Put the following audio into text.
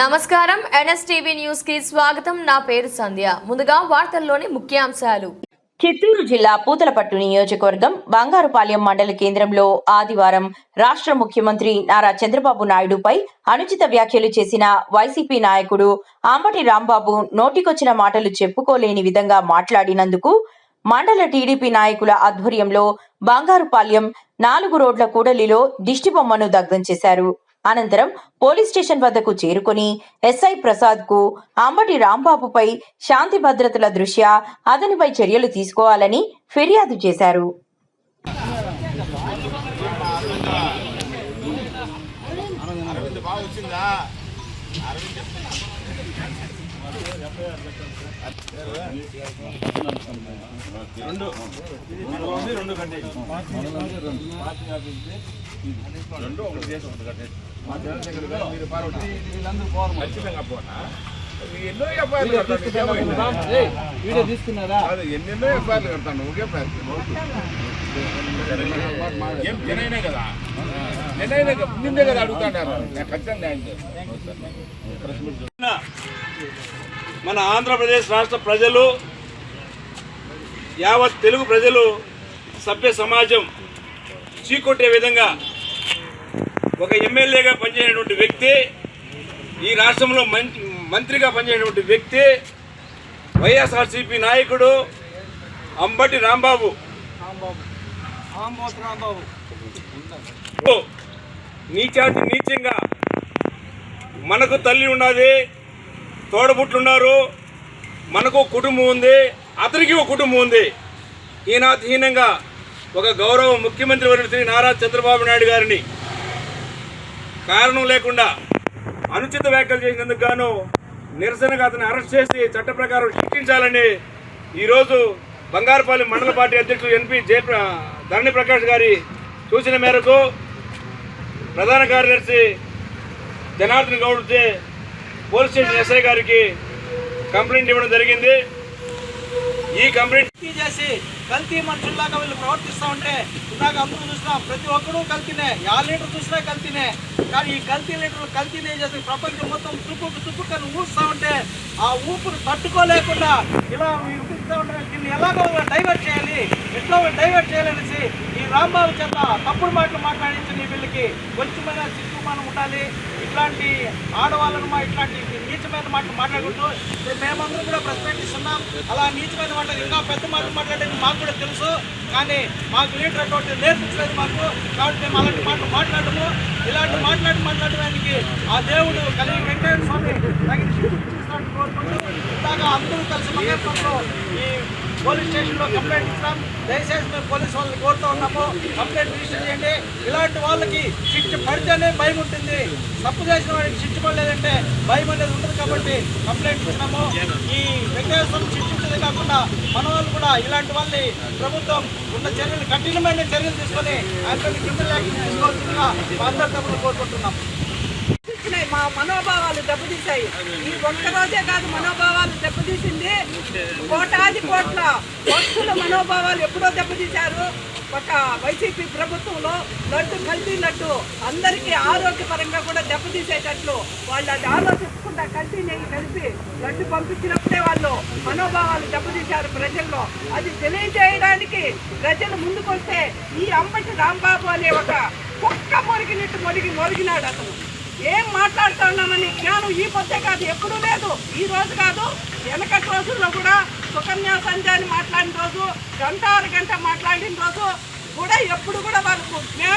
నమస్కారం. ఎన్ఎస్టీవీ న్యూస్కి స్వాగతం. నా పేరు సంధ్య. ముందుగా వార్తల్లోని ముఖ్యాంశాలు. చిత్తూరు జిల్లా పూతలపట్టు నియోజకవర్గం బంగారుపాలెం మండల కేంద్రంలో ఆదివారం రాష్ట్ర ముఖ్యమంత్రి నారా చంద్రబాబు నాయుడుపై అనుచిత వ్యాఖ్యలు చేసిన వైసీపీ నాయకుడు ఆంబటి రాంబాబు నోటికొచ్చిన మాటలు చెప్పుకోలేని విధంగా మాట్లాడినందుకు మండల టీడీపీ నాయకుల ఆధ్వర్యంలో బంగారుపాలెం నాలుగు రోడ్ల కూడలిలో దిష్టిబొమ్మను దగ్ధం చేశారు. అనంతరం పోలీస్ స్టేషన్ వద్దకు చేరుకొని ఎస్ఐ ప్రసాద్కు అంబటి రాంబాబుపై శాంతి భద్రతల దృష్ట్యా అతనిపై చర్యలు తీసుకోవాలని ఫిర్యాదు చేశారు. రెండు రెండు రెండు రెండు ఒకటి చేసి ఒకటి కట్టేసి మీరు వీళ్ళందరూ ఖచ్చితంగా పోనా ఎన్నో ఎఫ్ఐఆర్లు కడతాను తీసుకున్నారా ఎన్నెన్నో ఎఫ్ఐఆర్లు కడతాను ఒకే ఏం జనైనా కదా జనైనా కదా కదా అడుగుతాడారు ఖచ్చితంగా న్యాయం చేస్తాను మన ఆంధ్రప్రదేశ్ రాష్ట్ర ప్రజలు యావత్ తెలుగు ప్రజలు సభ్య సమాజం చీకొట్టే విధంగా ఒక ఎమ్మెల్యేగా పనిచేసినటువంటి వ్యక్తి ఈ రాష్ట్రంలో మం- మంత్రిగా పనిచేసినటువంటి వ్యక్తి వైఎస్ఆర్సీపీ నాయకుడు అంబటి రాంబాబు. ఆంబోత్ రాంబాబు నీచాతి నీచంగా మనకు తల్లి ఉన్నది తోడబుట్లున్నారు. మనకు కుటుంబం ఉంది. అతనికి ఒక కుటుంబం ఉంది. ఈనాధీనంగా ఒక గౌరవ ముఖ్యమంత్రి వర్యులు శ్రీ నారా చంద్రబాబు నాయుడు గారిని కారణం లేకుండా అనుచిత వ్యాఖ్యలు చేసినందుకు గాను నిరసనగా అతను అరెస్ట్ చేసి చట్ట ప్రకారం శిక్షించాలని ఈరోజు బంగారపల్లి మండల పార్టీ అధ్యక్షుడు ఎన్పి జయ ధరణి ప్రకాష్ గారి సూచన మేరకు ప్రధాన కార్యదర్శి జనార్దన్ గౌడ్చే పోలీస్ స్టేషన్ ఎస్ఐ గారికి కంప్లైంట్ ఇవ్వడం జరిగింది. ఈ కంప్లైంట్ చేసి కల్తీ మనుషుల్లాగా వీళ్ళు ప్రవర్తిస్తూ ఉంటే ఇందాక అందరూ చూసినా ప్రతి ఒక్కరూ కల్తీనే యా లీటర్ చూసినా కల్తీనే కానీ ఈ కల్తీ లీటర్లు కల్తీనే చేసి ప్రపంచం మొత్తం తుప్పుకు తుప్పుకని ఊస్తూ ఉంటే ఆ ఊపును తట్టుకోలేకుండా ఇలా ఊపిస్తూ ఉంటే దీన్ని ఎలాగో డైవర్ట్ చేయాలి ఎట్లా డైవర్ట్ చేయాలనేసి రాంబాబు చేత తప్పుడు మాటలు మాట్లాడించిన వీళ్ళకి కొంచెమైనా సిగ్గుమానం ఉండాలి. ఇట్లాంటి ఆడవాళ్ళను మా ఇట్లాంటి నీచమైన మాటలు మాట్లాడకూడదు. మేమందరం కూడా ప్రశ్నిస్తున్నాం. అలా నీచమైన మాటలు ఇంకా పెద్ద మాటలు మాట్లాడేది మాకు కూడా తెలుసు. కానీ మాకు లీడర్ అటువంటి నేర్పించలేదు మాకు. కాబట్టి మేము అలాంటి మాటలు మాట్లాడము. ఇలాంటి మాట్లాడి మాట్లాడడానికి ఆ దేవుడు కలిగి వెంకటేశ్వర స్వామి తగిన శిక్ష ఇస్తాడని కోరుకుంటూ ఇలాగా అందరూ కలిసి మంగళపురంలో ఈ పోలీస్ స్టేషన్లో కంప్లైంట్ ఇస్తాం దయచేసి మేము పోలీస్ వాళ్ళని కోరుతూ ఉన్నాము. కంప్లైంట్ రిజిస్టర్ చేయండి. ఇలాంటి వాళ్ళకి శిక్ష పడితేనే భయం ఉంటుంది. తప్పు చేసిన వాడికి శిక్ష పడలేదంటే భయం అనేది ఉంటుంది కాబట్టి కంప్లైంట్ ఇస్తున్నాము. ఈ వెంకటేశ్వరం శిక్షించదే కాకుండా మన వాళ్ళు కూడా ఇలాంటి వాళ్ళని ప్రభుత్వం ఉన్న చర్యలు కఠినమైన చర్యలు తీసుకొని ఆయన క్రిమినల్ యాక్షన్ తీసుకోవాల్సిందిగా మా అందరి తప్పులు కోరుకుంటున్నాం. దెబ్బతీసినాయి మా మనోభావాలు దెబ్బతీశాయి. ఈ ఒక్క రోజే కాదు మనోభావాలు దెబ్బతీసింది. కోటాది కోట్ల భక్తుల మనోభావాలు ఎప్పుడో దెబ్బతీశారు. ఒక వైసీపీ ప్రభుత్వంలో లడ్డు కల్తీ లడ్డు అందరికీ ఆరోగ్యపరంగా కూడా దెబ్బతీసేటట్లు వాళ్ళు అది ఆలోచించకుండా కల్తీ నెయ్యి కలిపి లడ్డు పంపించినప్పుడే వాళ్ళు మనోభావాలు దెబ్బతీశారు ప్రజల్లో. అది తెలియజేయడానికి ప్రజలు ముందుకొస్తే ఈ అంబటి రాంబాబు అనే ఒక కుక్క మొరిగినట్టు మొరిగి మొరిగినాడు అతను. ఏం మాట్లాడుతా ఉన్నామని జ్ఞానం ఈ పొద్దే కాదు ఎప్పుడూ లేదు. ఈ రోజు కాదు వెనకటి రోజుల్లో కూడా సుకన్యా సంధ్యాన్ని మాట్లాడిన రోజు గంట అరగంట మాట్లాడిన రోజు కూడా ఎప్పుడు కూడా వాళ్ళకు